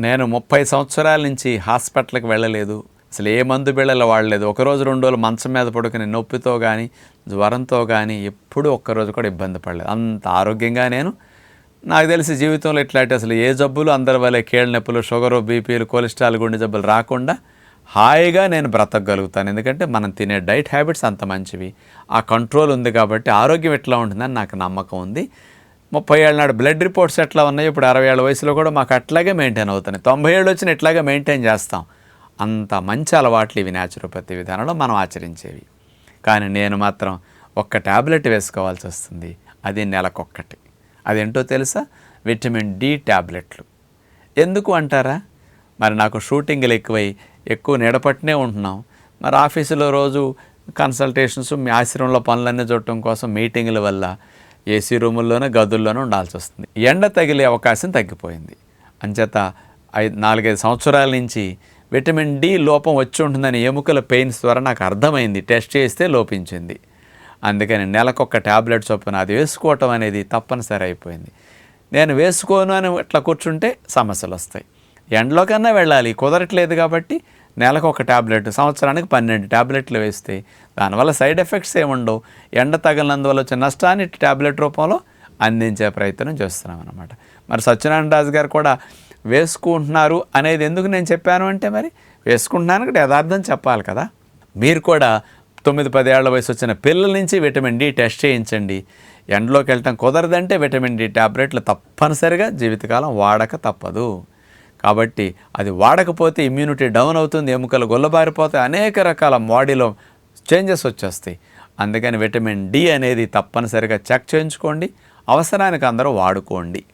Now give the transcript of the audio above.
నేను ముప్పై సంవత్సరాల నుంచి హాస్పిటల్కి వెళ్ళలేదు. అసలు ఏ మందు బిళ్ళలు వాడలేదు. ఒక రోజు రెండు రోజులు మంచం మీద పడుకుని నొప్పితో కానీ జ్వరంతో కానీ ఎప్పుడూ ఒక్కరోజు కూడా ఇబ్బంది పడలేదు. అంత ఆరోగ్యంగా నేను. నాకు తెలిసి జీవితంలో ఇట్లాంటి అసలు ఏ జబ్బులు అందరి వల్లే కీళ్ళ నొప్పులు షుగరు బీపీలు కొలెస్ట్రాల్ గుండె జబ్బులు రాకుండా హాయిగా నేను బ్రతకగలుగుతాను. ఎందుకంటే మనం తినే డైట్ హ్యాబిట్స్ అంత మంచివి. ఆ కంట్రోల్ ఉంది కాబట్టి ఆరోగ్యం ఎట్లా ఉంటుందని నాకు నమ్మకం ఉంది. ముప్పై ఏళ్ళ నాడు బ్లడ్ రిపోర్ట్స్ ఎట్లా ఉన్నాయో? ఇప్పుడు అరవై ఏళ్ళ వయసులో కూడా మాకు అట్లాగే మెయింటైన్ అవుతున్నాయి. తొంభై ఏళ్ళు వచ్చిన ఇట్లాగే మెయింటైన్ చేస్తాం. అంత మంచి అలవాట్లు ఇవి న్యాచురోపతి విధానంలో మనం ఆచరించేవి. కానీ నేను మాత్రం ఒక్క ట్యాబ్లెట్ వేసుకోవాల్సి వస్తుంది. అది నెలకొక్కటి. అదేంటో తెలుసా? విటమిన్ డి ట్యాబ్లెట్లు ఎందుకు అంటారా? మరి నాకు షూటింగ్లు ఎక్కువై ఎక్కువ నిడపట్టునే ఉంటున్నాం. మరి ఆఫీసులో రోజు కన్సల్టేషన్స్ మీ ఆశ్రమంలో పనులన్నీ చూడటం కోసం మీటింగ్ల వల్ల ఏసీ రూముల్లోనే గదుల్లోనే ఉండాల్సి వస్తుంది. ఎండ తగిలే అవకాశం తగ్గిపోయింది. అంచేత ఐదు నాలుగైదు సంవత్సరాల నుంచి విటమిన్ డి లోపం వచ్చి ఉంటుందని ఎముకల పెయిన్స్ ద్వారా నాకు అర్థమైంది. టెస్ట్ చేస్తే లోపించింది. అందుకని నెలకొక ట్యాబ్లెట్ చొప్పున అది వేసుకోవటం అనేది తప్పనిసరి అయిపోయింది. నేను వేసుకోను అని ఇట్లా కూర్చుంటే సమస్యలు వస్తాయి ఎండలో కన్నా వెళ్ళాలి. కుదరట్లేదు కాబట్టి నెలకు ఒక ట్యాబ్లెట్ సంవత్సరానికి పన్నెండు ట్యాబ్లెట్లు వేస్తే దానివల్ల సైడ్ ఎఫెక్ట్స్ ఏముండవు. ఎండ తగిలినందువల్ల వచ్చే నష్టాన్ని ట్యాబ్లెట్ రూపంలో అందించే ప్రయత్నం చేస్తున్నాం అనమాట మరి సత్యనారాయణ రాజు గారు కూడా వేసుకుంటున్నారు అనేది ఎందుకు నేను చెప్పాను అంటే మరి వేసుకుంటున్నాను అంటే యథార్థం చెప్పాలి కదా. మీరు కూడా తొమ్మిది పదేళ్ళ వయసు వచ్చిన పిల్లల నుంచి విటమిన్ డి టెస్ట్ చేయించండి. ఎండలోకి వెళ్ళటం కుదరదంటే విటమిన్ డి ట్యాబ్లెట్లు తప్పనిసరిగా జీవితకాలం వాడక తప్పదు. కాబట్టి అది వాడకపోతే ఇమ్యూనిటీ డౌన్ అవుతుంది ఎముకలు గొల్లబారిపోతాయి అనేక రకాల బాడీలో చేంజెస్ వచ్చేస్తాయి. అందుకని విటమిన్ డి అనేది తప్పనిసరిగా చెక్ చేయించుకోండి అవసరానికి అందరూ వాడుకోండి.